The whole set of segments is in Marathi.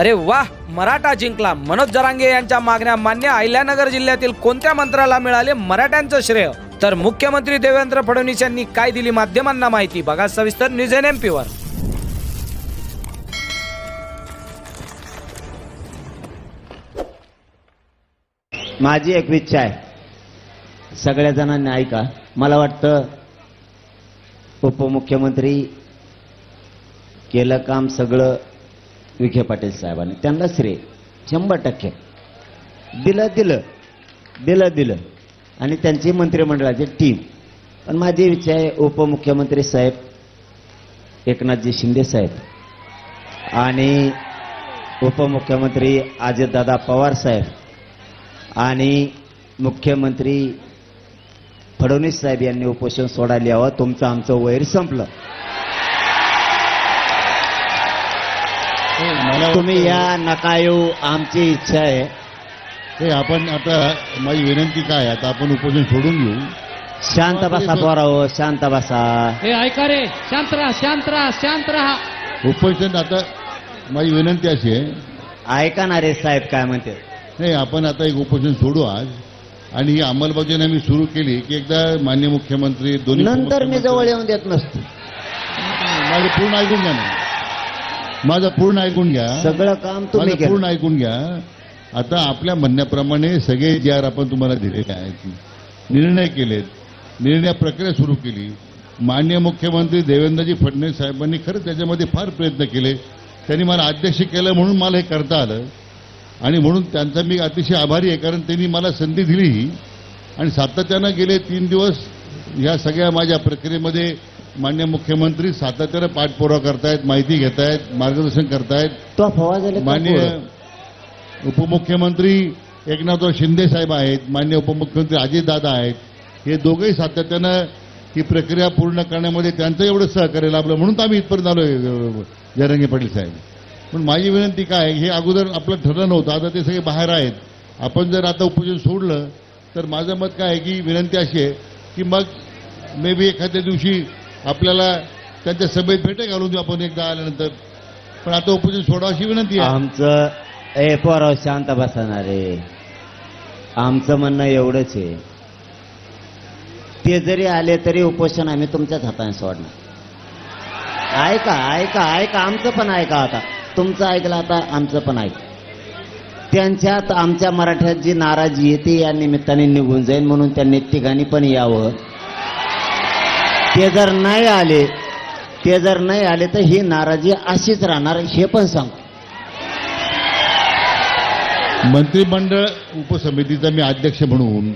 अरे वाह मराठा जिंकला. मनोज जरांगे यांच्या मागण्या मान्य अहिल्यानगर जिल्ह्यातील कोणत्या मंत्र्याला मिळाले मराठ्यांचं श्रेय? तर मुख्यमंत्री देवेंद्र फडणवीस यांनी काय दिली माध्यमांना माहिती? बघा सविस्तर न्यूज एन एम पीवर माझी एक इच्छा आहे. सगळ्या जणांनी ऐका. मला वाटतं उपमुख्यमंत्री केलं काम सगळं विखे पाटील साहेबांनी. त्यांना श्रेय. शंभर टक्के. दिलं दिलं. दिलं दिलं. आणि त्यांची मंत्रिमंडळाची टीम पण माझी विचार आहे उपमुख्यमंत्री साहेब एकनाथजी शिंदे साहेब. आणि उपमुख्यमंत्री अजितदादा पवार साहेब. आणि मुख्यमंत्री फडणवीस साहेब यांनी उपोषण सोडायला यावं. तुमचं आमचं वैर संपलं. तुम्ही या नका येऊ आमची इच्छा आहे. हे आपण आता माझी विनंती काय आता आपण उपोषण सोडून घेऊ. शांत बसा पोराओ शांत बसा. हे ऐका रे शांत राहा शांत राहा शांत राहा. उपोषण आता माझी विनंती अशी आहे. ऐका ना रे साहेब काय म्हणते. नाही आपण आता एक उपोषण सोडू आज. आणि ही अंमलबजावणी आम्ही सुरू केली की एकदा मान्य मुख्यमंत्री दोन्ही नंतर मी जवळ येऊन देत नसतो. माझं पूर्ण ऐकून घ्या ना. माझं पूर्ण ऐकून घ्या. सगळं काम तुम्ही माझं पूर्ण ऐकून घ्या. आता आपल्या म्हणण्याप्रमाणे सगळे जे आर आपण तुम्हाला दिलेले आहेत निर्णय केलेत. निर्णय प्रक्रिया सुरू केली. मान्य मुख्यमंत्री देवेंद्रजी फडणवीस साहेबांनी खरंच त्याच्यामध्ये फार प्रयत्न केले. त्यांनी मला अध्यक्ष केलं म्हणून मला हे करता आलं. आणि म्हणून त्यांचा मी अतिशय आभारी आहे कारण त्यांनी मला संधी दिली आणि सातत्यानं गेले तीन दिवस या सगळ्या माझ्या प्रक्रियेमध्ये मान्य मुख्यमंत्री सातत्यानं पाठपुरावा करतायत माहिती घेतायत मार्गदर्शन करतायत. मान्य उपमुख्यमंत्री एकनाथराव शिंदे साहेब आहेत मान्य उपमुख्यमंत्री अजितदादा आहेत. हे दोघंही सातत्यानं ही प्रक्रिया पूर्ण करण्यामध्ये त्यांचं एवढं सहकार्य लाभलं म्हणून तर आम्ही इथपर्यंत आलोय अ, जयरंगे पाटील साहेब. पण माझी विनंती काय आहे, हे अगोदर आपलं ठरलं नव्हतं आता ते सगळे बाहेर आहेत. आपण जर आता उपोषण सोडलं तर माझं मत काय आहे की विनंती अशी आहे की मग मे बी एखाद्या दिवशी आपल्याला त्यांच्या सभेत भेटे घालून देऊ आपण एकदा आल्यानंतर. पण आता उपोषण सोडा अशी विनंती आहे. आमचं ए पोराव शांत बसणार. आहे आमचं म्हणणं एवढंच आहे. ते जरी आले तरी उपोषण आम्ही तुमच्याच हाताने सोडणार. ऐका ऐका ऐका आमचं पण ऐका आता. तुमचं ऐकलं आता आमचं पण ऐका. त्यांच्यात आमच्या मराठ्यात जी नाराजी आहे ती या निमित्ताने निघून जाईल म्हणून त्यांनी तिघांनी पण यावं. ते जर नाही आले ते जर नाही आले तर ही नाराजी अशीच राहणार हे पण सांग. मंत्रिमंडळ उपसमितीचा मी अध्यक्ष म्हणून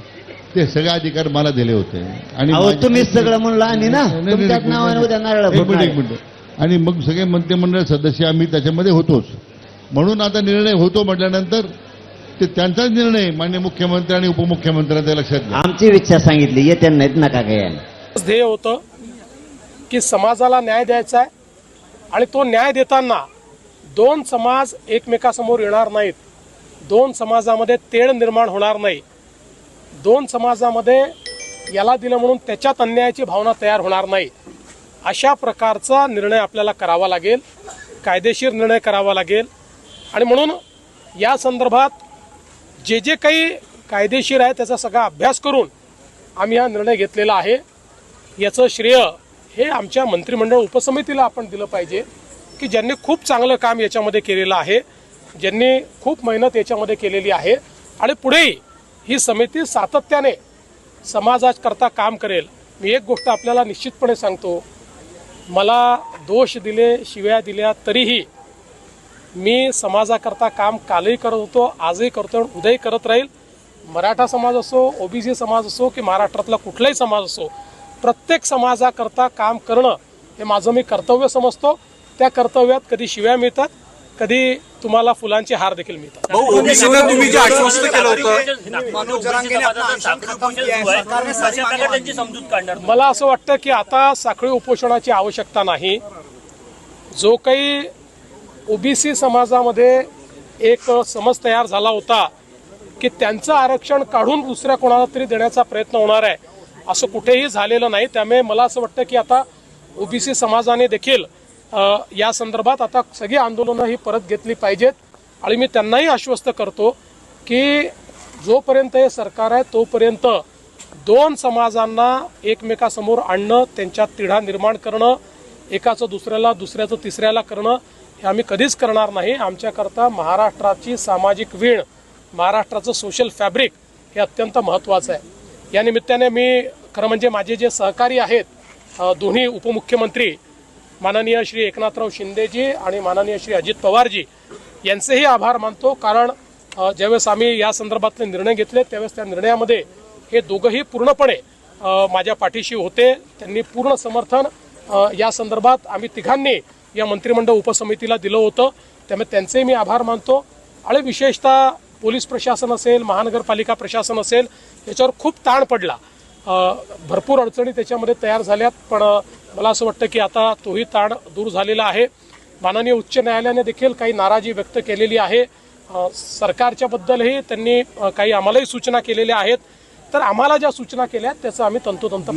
ते सगळे अधिकार मला दिले होते. आणि अहो माझे- तुम्हीच सगळं म्हणलं आणि ना नाही, नाही, तुमच्याच नाही, नावाने उद्या नारळ एक मिनिट फुटणार एक आहे. मिनिट. आणि मग सगळे मंत्रिमंडळ सदस्य आम्ही त्याच्यामध्ये होतोच. म्हणून आता निर्णय होतो म्हटल्यानंतर ते त्यांचाच निर्णय मान्य मुख्यमंत्री आणि उपमुख्यमंत्र्यांच्या लक्षात घ्या. आमची इच्छा सांगितली येते नाहीत नका काय ध्येय होतं. की समाजाला न्याय द्यायचा आहे आणि तो न्याय देताना दोन समाज एकमेकासमोर येणार नाहीत. दोन समाजामध्ये तेढ निर्माण होणार नाही. दोन समाजामध्ये याला दिलं म्हणून त्याच्यात अन्यायाची भावना तयार होणार नाही. अशा प्रकारचा निर्णय आपल्याला करावा लागेल. कायदेशीर निर्णय करावा लागेल. आणि म्हणून या संदर्भात जे जे काही कायदेशीर आहे त्याचा सगळा अभ्यास करून आम्ही हा निर्णय घेतलेला आहे. याचं श्रेय हे आमच्या मंत्रिमंडळ उपसमितीला आपण दिलं पाहिजे की ज्यांनी खूप चांगलं काम याच्यामध्ये केलेलं आहे ज्यांनी खूप मेहनत याच्यामध्ये केलेली आहे आणि पुढेही ही समिती सातत्याने समाजाकरता काम करेल. मी एक गोष्ट आपल्याला निश्चितपणे सांगतो मला दोष दिले शिव्या दिल्या तरीही मी समाजाकरता काम कालही करत होतो आजही करतो आणि उद्याही करत राहील. मराठा समाज असो ओबीसी समाज असो की महाराष्ट्रातला कुठलाही समाज असो प्रत्येक समाजाकरता काम करणं हे माझं मी कर्तव्य समजतो. त्या कर्तव्यात कधी शिव्या मिळतात कधी तुम्हाला फुलांचे हार देखील मिळतात. तुम्ही जे आश्वस्त केलं होतं मला असं वाटतं की आता साखळी उपोषणाची आवश्यकता नाही. जो काही ओबीसी समाजामध्ये एक समज तयार झाला होता की त्यांचं आरक्षण काढून दुसऱ्या कोणाला तरी देण्याचा प्रयत्न होणार आहे असं कुठेही झालेलं नाही. त्यामुळे मला असं वाटतं की आता ओबीसी समाजाने देखील या संदर्भात आता सगळी आंदोलनं ही परत घेतली पाहिजेत. आणि मी त्यांनाही आश्वस्त करतो की जोपर्यंत हे सरकार आहे तोपर्यंत दोन समाजांना एकमेकासमोर आणणं त्यांच्यात तिढा निर्माण करणं एकाचं दुसऱ्याला दुसऱ्याचं तिसऱ्याला करणं हे आम्ही कधीच करणार नाही. आमच्याकरता महाराष्ट्राची सामाजिक वीण महाराष्ट्राचं सोशल फॅब्रिक हे अत्यंत महत्त्वाचं आहे. या निमित्ताने मी खरं म्हणजे माझे जे सहकारी आहेत दोन्ही उपमुख्यमंत्री माननीय श्री एकनाथराव शिंदेजी आणि माननीय श्री अजित पवारजी यांचेही आभार मानतो. कारण ज्यावेळेस आम्ही या संदर्भातले निर्णय घेतले त्यावेळेस त्या निर्णयामध्ये हे दोघंही पूर्णपणे माझ्या पाठीशी होते. त्यांनी पूर्ण समर्थन या संदर्भात आम्ही तिघांनी या मंत्रिमंडळ उपसमितीला दिलं होतं. त्यामुळे त्यांचेही मी आभार मानतो. आणि विशेषतः पोलीस प्रशासन असेल महानगरपालिका प्रशासन असेल याच्यावर खूप ताण पडला. भरपूर अडचणी त्याच्यामध्ये तयार झाल्यात पण मला असं वाटतं की आता तोही ताण दूर झालेला आहे. माननीय उच्च न्यायालयाने देखील काही नाराजी व्यक्त केलेली आहे. सरकारच्याबद्दलही त्यांनी काही आम्हालाही सूचना केलेल्या आहेत. तर आम्हाला ज्या सूचना केल्या त्याचं आम्ही तंतोतंत